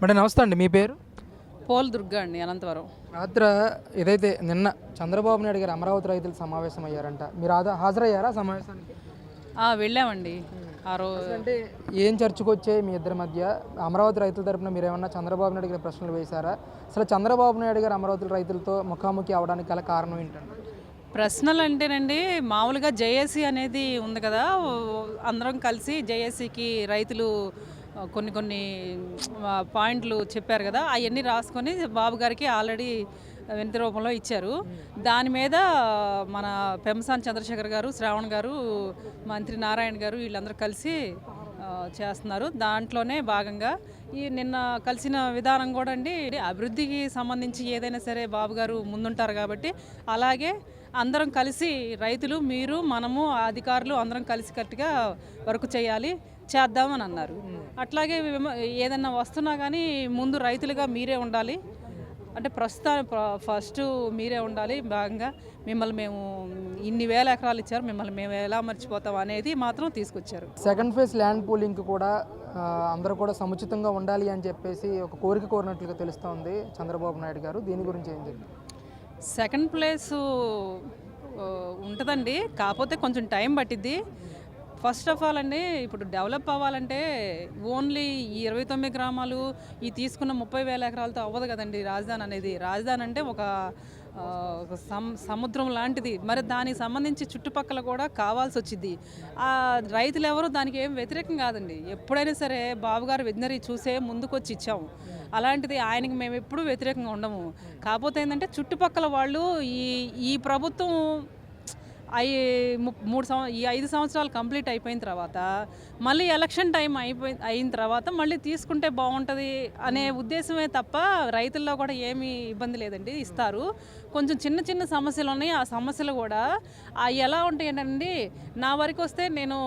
Madam నమస్తే అండి మీ పేరు? పోల్ దుర్గా అండి అనంతవరం. రాత్రి ఏదైతే నిన్న చంద్రబాబు నాయుడు గారు అమరావతి రైతులు సమావేశం అయ్యారంట మీరు హాజరయ్యారా సమావేశానికి? వెళ్ళామండి. ఆ రోజు అంటే ఏం చర్చకు వచ్చాయి మీ ఇద్దరి మధ్య? అమరావతి రైతుల తరపున మీరు ఏమన్నా చంద్రబాబు నాయుడు గారి ప్రశ్నలు వేశారా? అసలు చంద్రబాబు నాయుడు గారు అమరావతి రైతులతో ముఖాముఖి అవడానికి గల కారణం ఏంటంటే ప్రశ్నలు అంటేనండి మామూలుగా జేఏసీ అనేది ఉంది కదా అందరం కలిసి జేఏసీకి రైతులు కొన్ని కొన్ని పాయింట్లు చెప్పారు కదా అవన్నీ రాసుకొని బాబు గారికి ఆల్రెడీ వినతి రూపంలో ఇచ్చారు. దాని మీద మన పెంసాన్ చంద్రశేఖర్ గారు శ్రావణ్ గారు మంత్రి నారాయణ గారు వీళ్ళందరూ కలిసి చేస్తున్నారు. దాంట్లోనే భాగంగా ఈ నిన్న కలిసిన విధానం కూడా అండి అభివృద్ధికి సంబంధించి ఏదైనా సరే బాబు గారు ముందుంటారు కాబట్టి అలాగే అందరం కలిసి రైతులు మీరు మనము అధికారులు అందరం కలిసి కట్టుగా వర్క్ చేయాలి. చేద్దామని అన్నారు అట్లాగే విమ- ఏదైనా వస్తున్నా కానీ ముందు రైతులుగా మీరే ఉండాలి. అంటే ప్రస్తుతం ఫస్ట్ మీరే ఉండాలి భాగంగా మిమ్మల్ని మేము ఇన్ని వేల ఎకరాలు ఇచ్చారు మిమ్మల్ని మేము ఎలా మర్చిపోతాం అనేది మాత్రం తీసుకొచ్చారు. సెకండ్ ఫేజ్ ల్యాండ్ పూలింగ్ కూడా అందరూ కూడా సముచితంగా ఉండాలి అని చెప్పేసి ఒక కోరిక కోరినట్లుగా తెలుస్తోంది చంద్రబాబు నాయుడు గారు. దీని గురించి ఏం చెప్తారు? సెకండ్ ప్లేస్ ఉంటుందండి. కాకపోతే కొంచెం టైం పట్టిద్ది. ఫస్ట్ ఆఫ్ ఆల్ అండి ఇప్పుడు డెవలప్ అవ్వాలంటే ఓన్లీ ఈ ఇరవై తొమ్మిది గ్రామాలు ఈ తీసుకున్న ముప్పై వేల ఎకరాలతో అవ్వదు కదండి రాజధాని అనేది. రాజధాని అంటే ఒక సముద్రం లాంటిది. మరి దానికి సంబంధించి చుట్టుపక్కల కూడా కావాల్సి వచ్చింది ఆ రైతులు ఎవరు దానికి ఏం వ్యతిరేకం కాదండి. ఎప్పుడైనా సరే బాబుగారు విజ్ఞరీ చూసే ముందుకొచ్చి ఇచ్చాము అలాంటిది ఆయనకి మేము ఎప్పుడూ వ్యతిరేకంగా ఉండము. కాకపోతే ఏంటంటే చుట్టుపక్కల వాళ్ళు ఈ ఈ ప్రభుత్వం అయి ము- మూడు సంవ ఈ ఐదు సంవత్సరాలు కంప్లీట్ అయిపోయిన తర్వాత మళ్ళీ ఎలక్షన్ టైం అయిపోయి అయిన తర్వాత మళ్ళీ తీసుకుంటే బాగుంటుంది అనే ఉద్దేశమే తప్ప రైతుల్లో కూడా ఏమీ ఇబ్బంది లేదండి ఇస్తారు. కొంచెం చిన్న చిన్న సమస్యలు ఉన్నాయి. ఆ సమస్యలు కూడా ఆ ఎలా ఉంటాయి ఏంటండి నా వరకు వస్తే నేను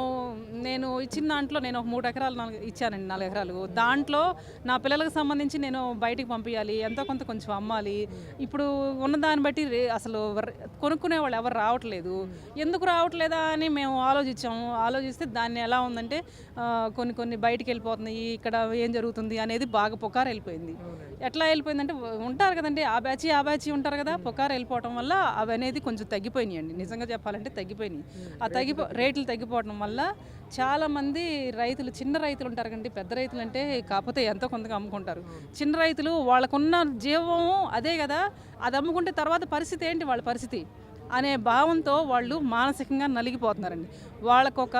నేను ఇచ్చిన దాంట్లో నేను ఒక మూడు ఎకరాలు నాలుగు ఇచ్చానండి నాలుగు ఎకరాలు. దాంట్లో నా పిల్లలకు సంబంధించి నేను బయటికి పంపించాలి ఎంతో కొంత కొంచెం అమ్మాలి. ఇప్పుడు ఉన్న దాన్ని బట్టి రే- అసలు కొనుక్కునే వాళ్ళు ఎవరు రావట్లేదు. ఎందుకు రావట్లేదా అని మేము ఆలోచించాము. ఆలోచిస్తే దాన్ని ఎలా ఉందంటే కొన్ని కొన్ని బయటికి వెళ్ళిపోతున్నాయి ఇక్కడ ఏం జరుగుతుంది అనేది బాగా పుకారు వెళ్ళిపోయింది. ఎట్లా వెళ్ళిపోయిందంటే ఉంటారు కదండి ఆ బ్యాచ్ ఆ బ్యాచ్ ఉంటారు కదా పుకారు వెళ్ళిపోవటం వల్ల అవి అనేది కొంచెం తగ్గిపోయినాయి అండి నిజంగా చెప్పాలంటే తగ్గిపోయినాయి. ఆ తగ్గిపో రేట్లు తగ్గిపోవడం వల్ల చాలా మంది రైతులు చిన్న రైతులు ఉంటారు కండి పెద్ద రైతులు అంటే కాకపోతే ఎంతో కొంతగా అమ్ముకుంటారు. చిన్న రైతులు వాళ్ళకున్న జీవం అదే కదా అది అమ్ముకుంటే తర్వాత పరిస్థితి ఏంటి? వాళ్ళ పరిస్థితి. అనే భావంతో వాళ్ళు మానసికంగా నలిగిపోతున్నారండి. వాళ్ళకు ఒక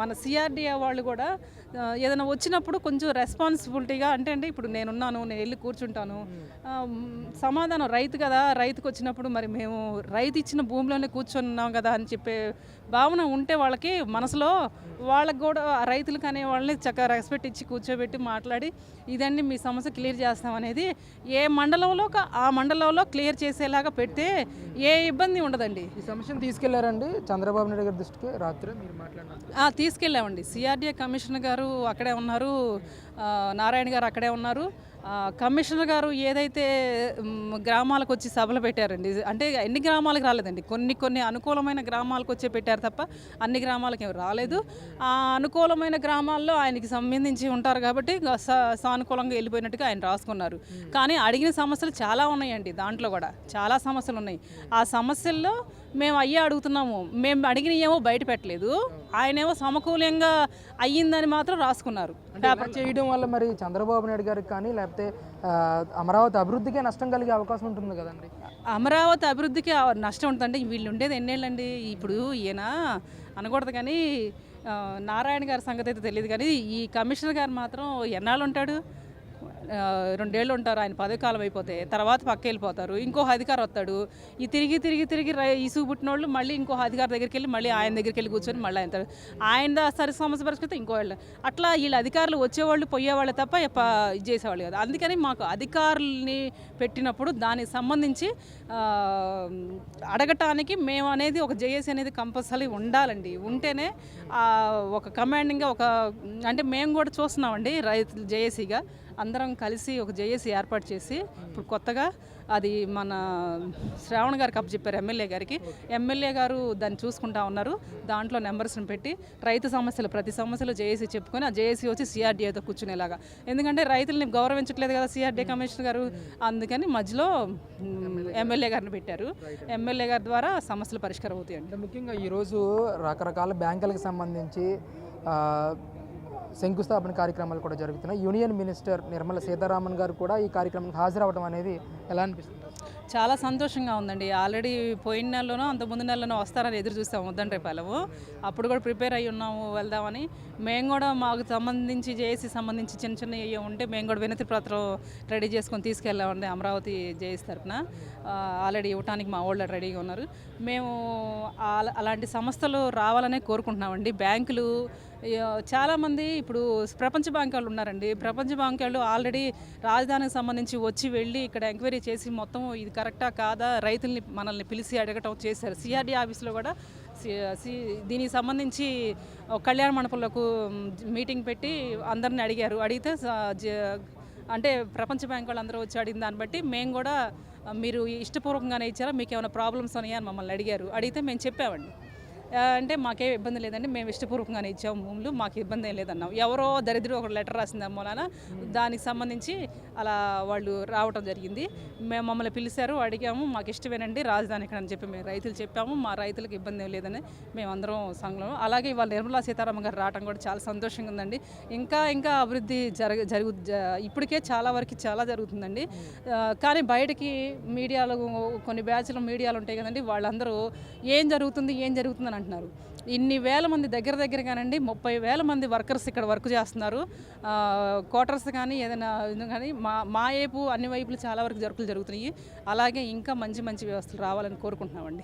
మన సిఆర్డిఏ వాళ్ళు కూడా ఏదైనా వచ్చినప్పుడు కొంచెం రెస్పాన్సిబిలిటీగా అంటే అంటే ఇప్పుడు నేనున్నాను నేను వెళ్ళి కూర్చుంటాను సమాధానం రైతు కదా రైతుకు వచ్చినప్పుడు మరి మేము రైతు ఇచ్చిన భూమిలోనే కూర్చొని ఉన్నాం కదా అని చెప్పే భావన ఉంటే వాళ్ళకి మనసులో వాళ్ళకి కూడా ఆ రైతులకు అనే వాళ్ళని చక్కగా రెస్పెక్ట్ ఇచ్చి కూర్చోబెట్టి మాట్లాడి ఇదండి మీ సమస్య క్లియర్ చేస్తాం అనేది ఏ మండలంలో ఆ మండలంలో క్లియర్ చేసేలాగా పెడితే ఏ ఇబ్బంది ఉండదండి. ఈ సమస్యను తీసుకెళ్ళారండి చంద్రబాబు నాయుడు గారి దృష్టికి? రాత్రి మీరు మాట్లాడినారు ఆ, తీసుకెళ్ళామండి. సిఆర్డీఏ కమిషనర్ గారు అక్కడే ఉన్నారు. నారాయణ గారు అక్కడే ఉన్నారు. కమిషనర్ గారు ఏదైతే గ్రామాలకు వచ్చి సభలు పెట్టారండి అంటే ఎన్ని గ్రామాలకు రాలేదండి. కొన్ని కొన్ని అనుకూలమైన గ్రామాలకు వచ్చే పెట్టారు తప్ప అన్ని గ్రామాలకు ఏమి రాలేదు. ఆ అనుకూలమైన గ్రామాల్లో ఆయనకి సంబంధించి ఉంటారు కాబట్టి సానుకూలంగా వెళ్ళిపోయినట్టుగా ఆయన రాసుకున్నారు. కానీ అడిగిన సమస్యలు చాలా ఉన్నాయండి దాంట్లో కూడా. చాలా సమస్యలు ఉన్నాయి. ఆ సమస్యల్లో మేము అయ్యే అడుగుతున్నాము. మేము అడిగిన ఏమో బయట పెట్టలేదు. ఆయనేమో సమకూలంగా అయ్యిందని మాత్రం రాసుకున్నారు. అంటే ఇలా చేయడం వల్ల మరి చంద్రబాబు నాయుడు గారికి కానీ లేకపోతే అమరావతి అభివృద్ధికే నష్టం కలిగే అవకాశం ఉంటుంది కదండి? అమరావతి అభివృద్ధికి నష్టం ఉంటుందంటే వీళ్ళు ఉండేది ఎన్నేళ్ళండి? ఇప్పుడు ఈయన అనకూడదు కానీ నారాయణ గారి సంగతి అయితే తెలియదు కానీ ఈ కమిషనర్ గారు మాత్రం ఎన్నాళ్ళు ఉంటాడు? రెండేళ్ళు ఉంటారు ఆయన పదవి కాలం అయిపోతే తర్వాత పక్క వెళ్ళిపోతారు ఇంకో అధికారి వస్తాడు ఈ తిరిగి తిరిగి తిరిగి రై- ఇసుగు పుట్టిన వాళ్ళు మళ్ళీ ఇంకో అధికారి దగ్గరికి వెళ్ళి మళ్ళీ ఆయన దగ్గరికి వెళ్ళి కూర్చొని మళ్ళీ ఆయన ఆయన సరి సమస్య పరిస్థితి ఇంకో వాళ్ళు అట్లా వీళ్ళు అధికారులు వచ్చేవాళ్ళు పోయేవాళ్ళు తప్ప ఎప్ప- ఇది చేసేవాళ్ళు కాదు. అందుకని మాకు అధికారుల్ని పెట్టినప్పుడు దానికి సంబంధించి అడగటానికి మేము అనేది ఒక జేఏసీ అనేది కంపల్సరీ ఉండాలండి. ఉంటేనే ఒక కమాండింగ్గా ఒక అంటే మేము కూడా చూస్తున్నామండి రైతులు జేఏసీగా అందరం కలిసి ఒక జేఏసీ ఏర్పాటు చేసి ఇప్పుడు కొత్తగా అది మన శ్రావణ్ గారికి అప్పచెప్పారు ఎమ్మెల్యే గారికి. ఎమ్మెల్యే గారు దాన్ని చూసుకుంటా ఉన్నారు. దాంట్లో నెంబర్స్ని పెట్టి రైతు సమస్యలు ప్రతి సమస్యలు జేఏసీ చెప్పుకొని ఆ జేఏసీ వచ్చి సిఆర్డీఏతో కూర్చునేలాగా. ఎందుకంటే రైతుల్ని గౌరవించట్లేదు కదా సిఆర్డీ కమిషనర్ గారు. అందుకని మధ్యలో ఎమ్మెల్యే గారిని పెట్టారు. ఎమ్మెల్యే గారి ద్వారా సమస్యలు పరిష్కారం అవుతాయండి. ముఖ్యంగా ఈరోజు రకరకాల బ్యాంకులకు సంబంధించి శంకుస్థాపన కార్యక్రమాలు కూడా జరుగుతున్నాయి. యూనియన్ మినిస్టర్ నిర్మల సీతారామన్ గారు కూడా ఈ కార్యక్రమానికి హాజరవడం అనేది ఎలా అనిపిస్తుంది? చాలా సంతోషంగా ఉందండి. ఆల్రెడీ పోయిన నెలలోనో అంత ముందు నెలలోనో వస్తారని ఎదురు చూస్తాము వద్దండ్రేపాలెము అప్పుడు కూడా ప్రిపేర్ అయ్యి ఉన్నాము వెళ్దామని. మేము కూడా మాకు సంబంధించి జేఏసీ సంబంధించి చిన్న చిన్న ఏవో ఉంటే మేము కూడా వినతి పత్రం రెడీ చేసుకొని తీసుకెళ్ళామండి అమరావతి జేఏసీ తరఫున ఆల్రెడీ ఇవ్వటానికి మా వాళ్ళు రెడీగా ఉన్నారు. మేము అలా- అలాంటి సంస్థలు రావాలనే కోరుకుంటున్నామండి. బ్యాంకులు చాలామంది ఇప్పుడు ప్రపంచ బ్యాంక్ వాళ్ళు ఉన్నారండి. ప్రపంచ బ్యాంక్ వాళ్ళు ఆల్రెడీ రాజధానికి సంబంధించి వచ్చి వెళ్ళి ఇక్కడ ఎంక్వైరీ చేసి మొత్తం ఇది కరెక్టా కాదా? రైతుల్ని మనల్ని పిలిచి అడగటం చేశారు. సిఆర్డీ ఆఫీస్లో కూడా సి- సి- దీనికి సంబంధించి కళ్యాణ మండపంలోకి మీటింగ్ పెట్టి అందరిని అడిగారు. అడిగితే అంటే ప్రపంచ బ్యాంక్ వాళ్ళు అందరూ వచ్చి అడిగిన దాన్ని బట్టి మేము కూడా మీరు ఇష్టపూర్వకంగానే ఇచ్చారా? మీకు ఏమైనా ప్రాబ్లమ్స్ ఉన్నాయా అని మమ్మల్ని అడిగారు. అడిగితే మేము చెప్పామండి. అంటే మాకేం ఇబ్బంది లేదండి. మేము ఇష్టపూర్వకంగానే ఇచ్చాము భూములు మాకు ఇబ్బంది ఏం లేదన్నాం. ఎవరో దరిద్రం ఒక లెటర్ రాసింది మూలాన దానికి సంబంధించి అలా వాళ్ళు రావటం జరిగింది. మేము మమ్మల్ని పిలిచారు అడిగాము మాకు ఇష్టమేనండి రాజధాని ఇక్కడ అని చెప్పి మేము రైతులు చెప్పాము. మా రైతులకు ఇబ్బంది ఏం లేదని మేమందరం సంఘం అలాగే ఇవాళ నిర్మలా సీతారామన్ గారు రావడం కూడా చాలా సంతోషంగా ఉందండి. ఇంకా ఇంకా అభివృద్ధి జరగ జరుగు ఇప్పటికే చాలా వరకు చాలా జరుగుతుందండి. కానీ బయటకి మీడియాలో కొన్ని బ్యాచ్లు మీడియాలు ఉంటాయి కదండి వాళ్ళందరూ ఏం జరుగుతుంది ఏం జరుగుతుంది అని అంటున్నారు ఇన్ని వేల మంది దగ్గర దగ్గరగానండి ముప్పై వేల మంది వర్కర్స్ ఇక్కడ వర్క్ చేస్తున్నారు. క్వార్టర్స్ కానీ ఏదైనా కానీ మా మా వైపు అన్ని వైపులు చాలా వరకు జరుపులు జరుగుతున్నాయి. అలాగే ఇంకా మంచి మంచి వ్యవస్థలు రావాలని కోరుకుంటున్నామండి.